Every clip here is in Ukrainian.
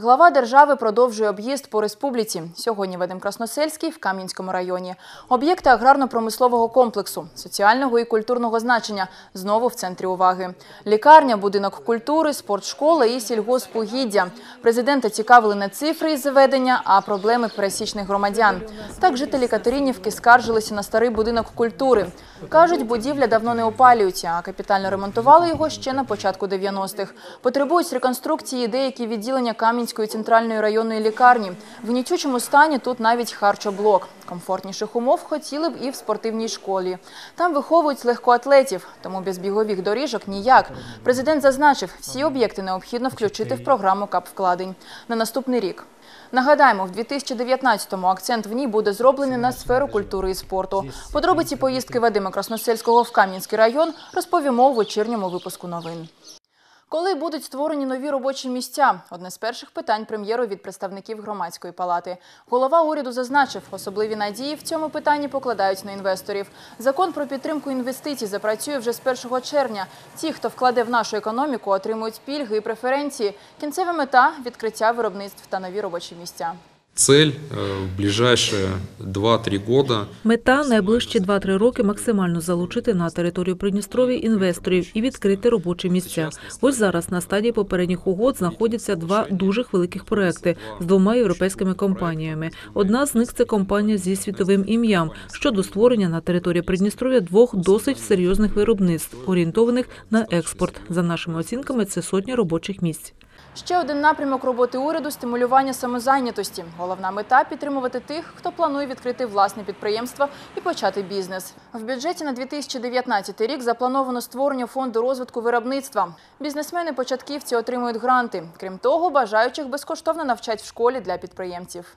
Глава держави продовжує об'їзд по республіці. Сьогодні Вадим Красносельський в Кам'янському районі. Об'єкти аграрно-промислового комплексу, соціального і культурного значення знову в центрі уваги. Лікарня, будинок культури, спортшкола і сільгоспугіддя. Президента цікавили не цифри із заведення, а проблеми пересічних громадян. Так жителі Катеринівки скаржилися на старий будинок культури. Кажуть, будівля давно не опалюється, а капітально ремонтували його ще на початку 90-х. Потребують реконструкції деякі відділення Кам'янської центральної районної лікарні. В нічучому стані тут навіть харчоблок. Комфортніших умов хотіли б і в спортивній школі. Там виховують легкоатлетів, тому без бігових доріжок ніяк. Президент зазначив, всі об'єкти необхідно включити в програму капвкладень на наступний рік. Нагадаємо, в 2019-му акцент в ній буде зроблений на сферу культури і спорту. Подробиці поїздки Вадима Красносельського в Кам'янський район розповімо у вечірньому випуску новин. Коли будуть створені нові робочі місця? Одне з перших питань прем'єру від представників громадської палати. Голова уряду зазначив, особливі надії в цьому питанні покладають на інвесторів. Закон про підтримку інвестицій запрацює вже з 1 червня. Ті, хто вкладе в нашу економіку, отримують пільги і преференції. Кінцева мета відкриття виробництв та нові робочі місця. Цель э, в ближайшие 2-3 года Мета найближчі 2-3 роки максимально залучити на територію Придністров'я інвесторів і відкрити робочі місця. Ось зараз на стадії попередніх угод знаходяться два дуже великих проекти з двома європейськими компаніями. Одна з них це компанія зі світовим ім'ям щодо створення на території Придністров'я двох досить серйозних виробництв, орієнтованих на експорт. За нашими оцінками, це сотні робочих місць. Ще один напрямок роботи уряду стимулювання самозайнятості. Головна мета підтримувати тих, хто планує відкрити власне підприємство і почати бізнес. В бюджеті на 2019 рік заплановано створення фонду розвитку виробництва. Бізнесмени-початківці отримують гранти. Крім того, бажаючих безкоштовно навчать в школі для підприємців.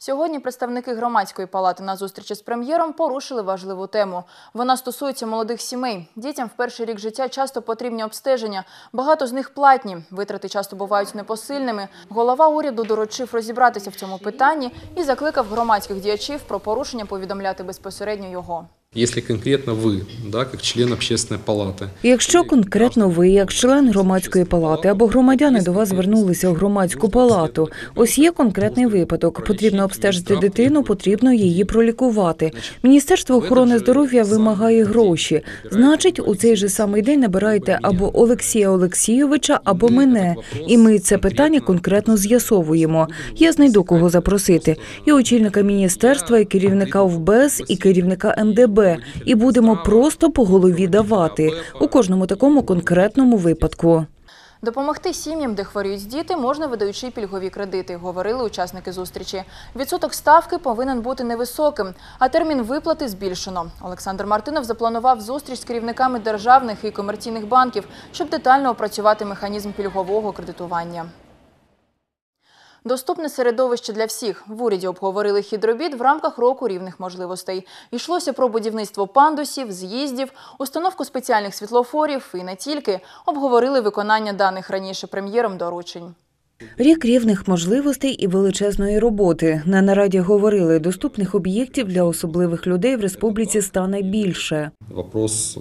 Сьогодні представники громадської палати на зустрічі з прем'єром порушили важливу тему. Вона стосується молодих сімей. Дітям в перший рік життя часто потрібні обстеження. Багато з них платні. Витрати часто бувають непосильними. Голова уряду доручив розібратися в цьому питанні і закликав громадських діячів про порушення повідомляти безпосередньо його. Если конкретно вы, да, как член общественной палаты, Якщо конкретно ви, як член громадської палати або громадяни до вас звернулися в громадську палату, ось є конкретний випадок. Потрібно обстежити дитину, потрібно її пролікувати. Міністерство охорони здоров'я вимагає гроші. Значить, у цей же самий день набираєте або Олексія Олексійовича, або мене. І ми це питання конкретно з'ясовуємо. Я знайду кого запросити. І очільника міністерства, і керівника УВБЕС, і керівника МДБ. І будемо просто по голові давати у кожному такому конкретному випадку. Допомогти сім'ям, де хворіють діти, можна видаючи пільгові кредити, говорили учасники зустрічі. Відсоток ставки повинен бути невисоким, а термін виплати збільшено. Олександр Мартинов запланував зустріч з керівниками державних і комерційних банків, щоб детально опрацювати механізм пільгового кредитування. Доступне середовище для всіх. В уряді обговорили хід робіт в рамках року рівних можливостей. Йшлося про будівництво пандусів, з'їздів, установку спеціальних світлофорів і не тільки. Обговорили виконання даних раніше прем'єром доручень. Рік рівних можливостей і величезної роботи. На нараді говорили, доступних об'єктів для особливих людей в республіці стане більше. вопрос э,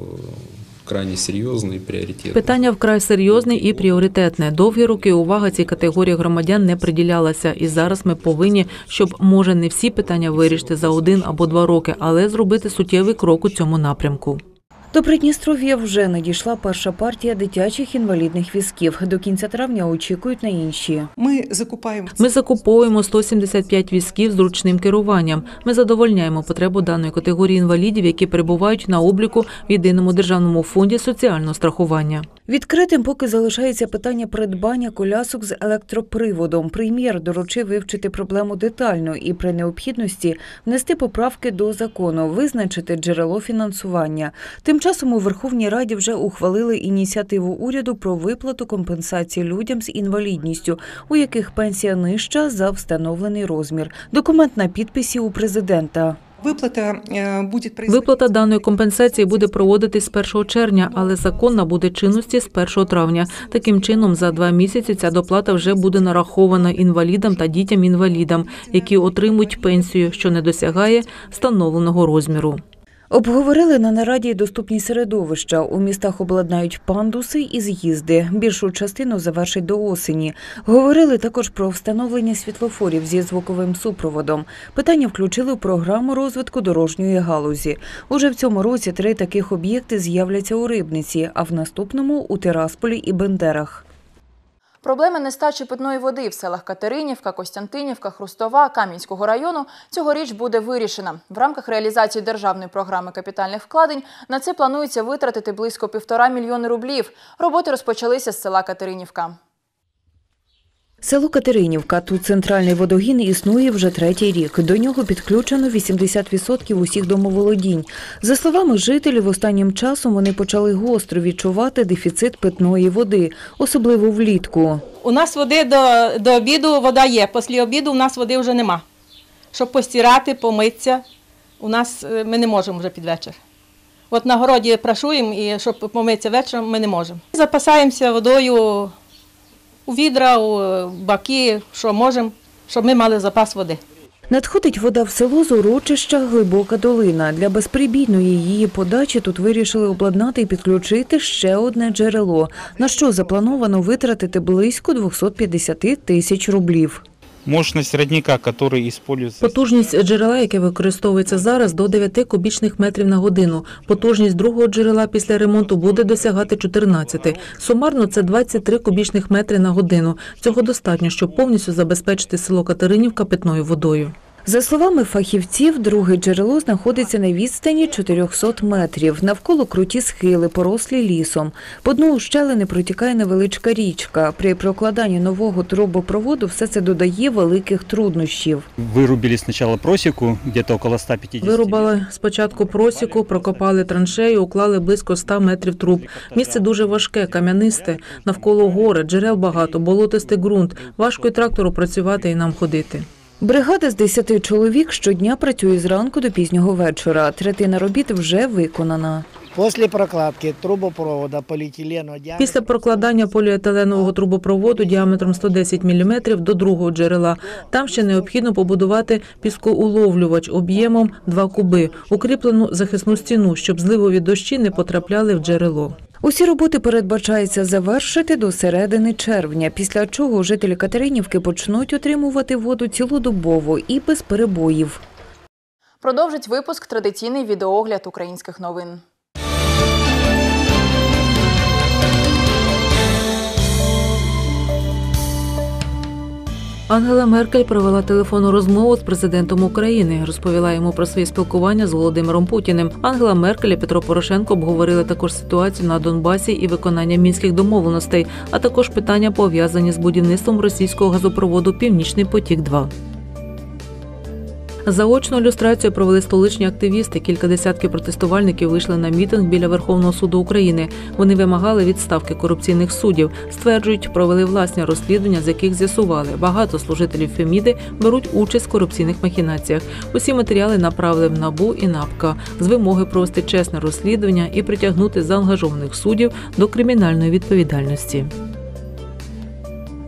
крайне серйозний приоритетный. Питання вкрай серйозне і пріоритетне. Довгі роки увага цій категорії громадян не приділялася, і зараз ми повинні, щоб може не всі питання вирішити за один або два роки, але зробити суттєвий крок у цьому напрямку. До Придністров'я вже надійшла перша партія дитячих інвалідних візків. До кінця травня очікують на інші. Ми закупаємо Ми закуповуємо 175 візків з ручним керуванням. Ми задовольняємо потребу даної категорії інвалідів, які перебувають на обліку в єдиному державному фонді соціального страхування. Відкритим поки залишається питання придбання колясок з електроприводом. Прем'єр доручив вивчити проблему детально і при необхідності внести поправки до закону, визначити джерело фінансування. Тим часом у Верховній Раді вже ухвалили ініціативу уряду про виплату компенсації людям з інвалідністю, у яких пенсія нижча за встановлений розмір. Документ на підписі у президента. Выплата э, будет. Виплата даної компенсації буде проводитись з 1 червня, але закон набуде чинності з 1 травня. Таким чином, за два місяці ця доплата вже буде нарахована інвалідам та дітям-інвалідам, які отримують пенсію, що не досягає встановленого розміру. Обговорили на нараді доступні середовища. У містах обладнають пандуси і з'їзди. Більшу частину завершать до осені. Говорили також про встановлення світлофорів зі звуковим супроводом. Питання включили в програму розвитку дорожньої галузі. Уже в цьому році три таких об'єкти з'являться у Рибниці, а в наступному у Тирасполі і Бендерах. Проблеми нестачі питної води в селах Катеринівка, Костянтинівка, Хрустова, Кам'янського району цьогоріч буде вирішена. В рамках реалізації державної програми капітальних вкладень на це планується витратити близько півтора мільйони рублів. Роботи розпочалися з села Катеринівка. Село Катеринівка. Тут центральний водогін існує вже третій рік. До нього підключено 80% усіх домоволодінь. За словами жителів, останнім часом вони почали гостро відчувати дефіцит питної води, особливо влітку. У нас води до, до обіду вода є. Після обіду у нас води вже нема. Щоб постирати, помитися, у нас е, ми не можемо вже під вечір. От на городі прашуємо, і щоб помитися вечором, ми не можемо. Запасаємося водою у відра, у е, баки, що можемо, щоб ми мали запас води. Надходить вода в село з урочища Глибока долина. Для безприбійної її подачі тут вирішили обладнати і підключити ще одне джерело, на що заплановано витратити близько 250 тисяч рублів. Мощность родника, який використовується. Потужність джерела, яке використовується зараз, до 9 кубічних метрів на годину. Потужність другого джерела після ремонту буде досягати 14. Сумарно це 23 кубічних метри на годину. Цього достатньо, щоб повністю забезпечити село Катеринівка питною водою. За словами фахівців, друге джерело знаходиться на відстані 400 метрів. Навколо круті схили, порослі лісом. По дну ущелини протікає невеличка річка. При прокладанні нового трубопроводу все це додає великих труднощів. Вырубили сначала просеку, где-то около 150. Вирубали спочатку просіку, прокопали траншею, уклали близько 100 метрів труб. Місце дуже важке, кам'янисте, навколо гори, джерел багато, болотистий ґрунт. Важко й трактору працювати і нам ходити. Бригада з 10 чоловік щодня працює зранку до пізнього вечора. Третина робіт вже виконана. После прокладки трубопровода полиэтилену диаметром Після прокладання поліетиленового трубопроводу діаметром 110 мм до другого джерела, там ще необхідно побудувати піскоуловлювач об'ємом 2 куби, укріплену захисну стіну, щоб зливові дощі не потрапляли в джерело. Усі роботи передбачається завершити до середини червня, після чого жителі Катеринівки почнуть отримувати воду цілодобово і без перебоїв. Продовжить випуск традиційний відеоогляд українських новин. Ангела Меркель провела телефонну розмову з президентом України. Розповіла йому про своє спілкування з Володимиром Путіним. Ангела Меркель і Петро Порошенко обговорили також ситуацію на Донбасі і виконання мінських домовленостей, а також питання пов'язані з будівництвом російського газопроводу Північний потік. 2 Заочну ілюстрацію провели столичні активісти. Кілька десятків протестувальників вийшли на мітинг біля Верховного суду України. Вони вимагали відставки корупційних суддів. Стверджують, провели власні розслідування, з яких з'ясували. Багато служителів Феміди беруть участь в корупційних махінаціях. Усі матеріали направили в НАБУ і НАПКА з вимоги провести чесне розслідування і притягнути заангажованих суддів до кримінальної відповідальності.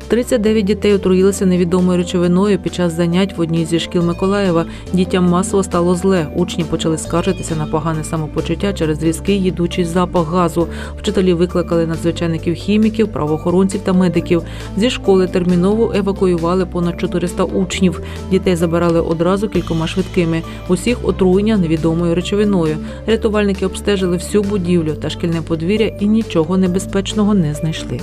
39 дітей отруїлися невідомою речовиною під час занять в одній зі шкіл Миколаєва. Дітям масово стало зле. Учні почали скаржитися на погане самопочуття через різкий їдучий запах газу. Вчителі викликали надзвичайників хіміків, правоохоронців та медиків. Зі школи терміново евакуювали понад 400 учнів. Дітей забирали одразу кількома швидкими. Усіх отруєння невідомою речовиною. Рятувальники обстежили всю будівлю та шкільне подвір'я і нічого небезпечного не знайшли.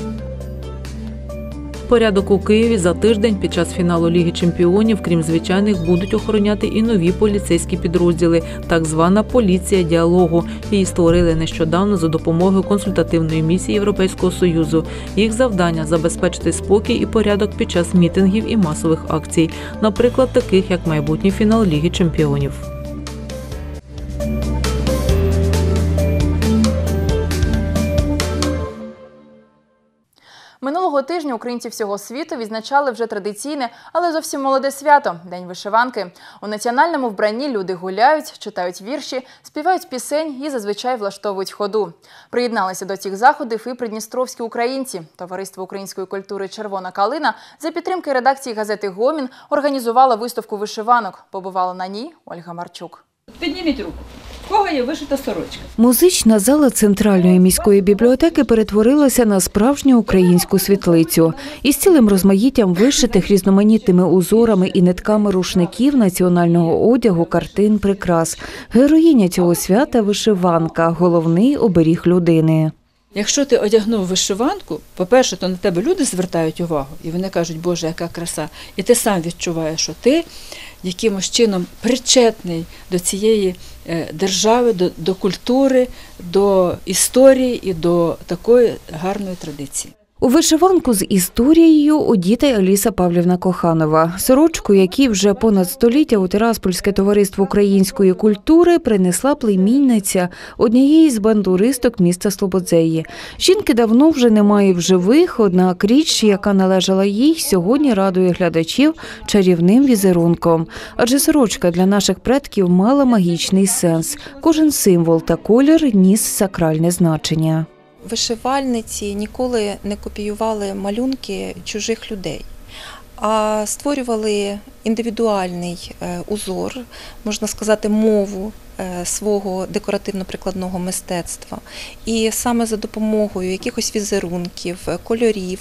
Порядок у Києві за тиждень під час фіналу Ліги Чемпіонів, крім звичайних, будуть охороняти і нові поліцейські підрозділи, так звана поліція діалогу. Її створили нещодавно за допомогою консультативної місії Європейського союзу. Їх завдання забезпечити спокій і порядок під час мітингів і масових акцій, наприклад, таких як майбутній фінал Ліги Чемпіонів. Тижня українці всього світу відзначали вже традиційне, але зовсім молоде свято День вишиванки. У національному вбранні люди гуляють, читають вірші, співають пісень і зазвичай влаштовують ходу. Приєдналися до цих заходів і придністровські українці. Товариство української культури Червона калина за підтримки редакції газети Гомін організувало виставку вишиванок. Побувала на ній Ольга Марчук. Підніміть руку. В кого є вишита сорочка? Музична зала центральної міської бібліотеки перетворилася на справжню українську світлицю із цілим розмаїттям вишитих різноманітними узорами і нитками рушників, національного одягу, картин, прикрас. Героїня цього свята вишиванка, головний оберіг людини. Якщо ти одягнув вишиванку, по-перше, то на тебе люди звертають увагу, і вони кажуть, Боже, яка краса. І ти сам відчуваєш, що ти якимось чином причетний до цієї е, держави, до, до культури, до історії і до такої гарної традиції. У вишиванку з історією одіта й Аліса Павлівна Коханова. Сорочку, якій вже понад століття у Тираспольське товариство української культури принесла племінниця однієї з бандуристок міста Слободзеї. Жінки давно вже немає в живих, однак річ, яка належала їй, сьогодні радує глядачів чарівним візерунком. Адже сорочка для наших предків мала магічний сенс. Кожен символ та колір ніс сакральне значення. Вишивальниці ніколи не копіювали малюнки чужих людей, а створювали індивідуальний е, узор, можна сказати, мову е, свого декоративно-прикладного мистецтва. І саме за допомогою якихось візерунків, е, кольорів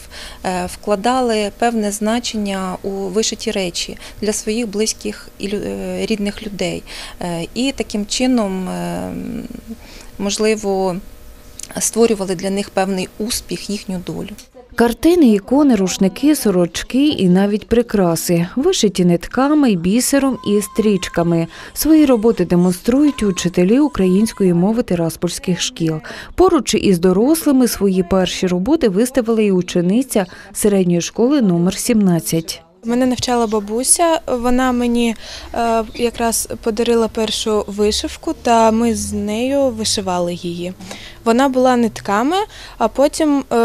вкладали певне значення у вишиті речі для своїх близьких і рідних людей. І таким чином, е, можливо, створювали для них певний успіх, їхню долю. Картини, ікони, рушники, сорочки і навіть прикраси, вишиті нитками, бісером і стрічками. Свої роботи демонструють учителі української мови тираспольських шкіл. Поруч із дорослими свої перші роботи виставила і учениця середньої школи номер 17. Мене навчала бабуся. Вона мені е, якраз подарила першу вишивку, та ми з нею вишивали її. Вона була нитками, а потім е,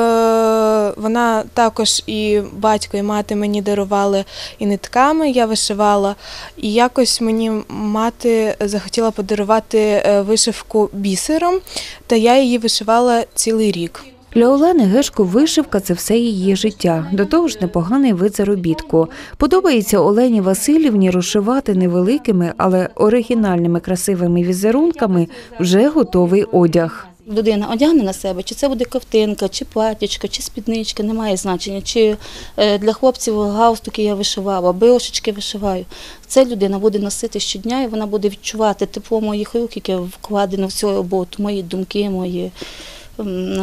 вона також і батько, і мати мені дарували і нитками. Я вишивала. І якось мені мати захотіла подарувати е, вишивку бісером, та я її вишивала цілий рік. Для Олени Гешко вишивка це все її життя. До того ж, непоганий вид заробітку. Подобається Олені Васильівні розшивати невеликими, але оригінальними красивими візерунками вже готовий одяг. людина одягне на себе, чи це буде ковтинка, чи платічка, чи спідничка, немає значення. Чи е, для хлопців галстуки я вишивала, брошечки вишиваю. Це людина буде носити щодня, і вона буде відчувати тепло моїх рук, яке вкладено в цю роботу, мої думки, мої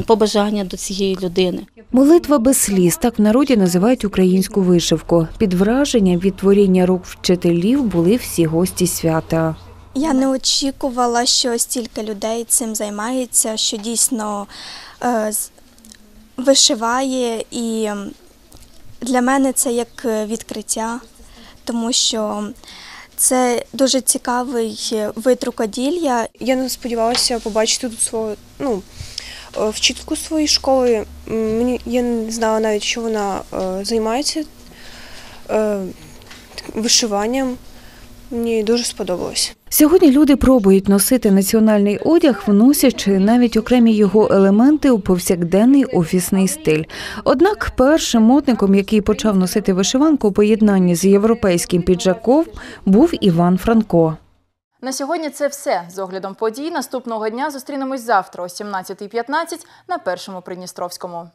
побажання до цієї людини. Молитва без сліз так в народі називають українську вишивку. Під враженням від творіння рук вчителів були всі гості свята. Я не очікувала, що стільки людей цим займається, що дійсно е, вишиває. І для мене це як е, відкриття, тому що це дуже цікавий е, вид рукоділля. Я не сподівалася побачити тут свого ну, вчительку своєї школи. Мені я не знала навіть, що вона е, займається е, вишиванням. Мені дуже сподобалось. Сьогодні люди пробують носити національний одяг, вносячи навіть окремі його елементи у повсякденний офісний стиль. Однак першим модником, який почав носити вишиванку у поєднанні з європейським піджаком, був Іван Франко. На сьогодні це все. З оглядом подій наступного дня зустрінемось завтра о 17.15 на першому Придністровському.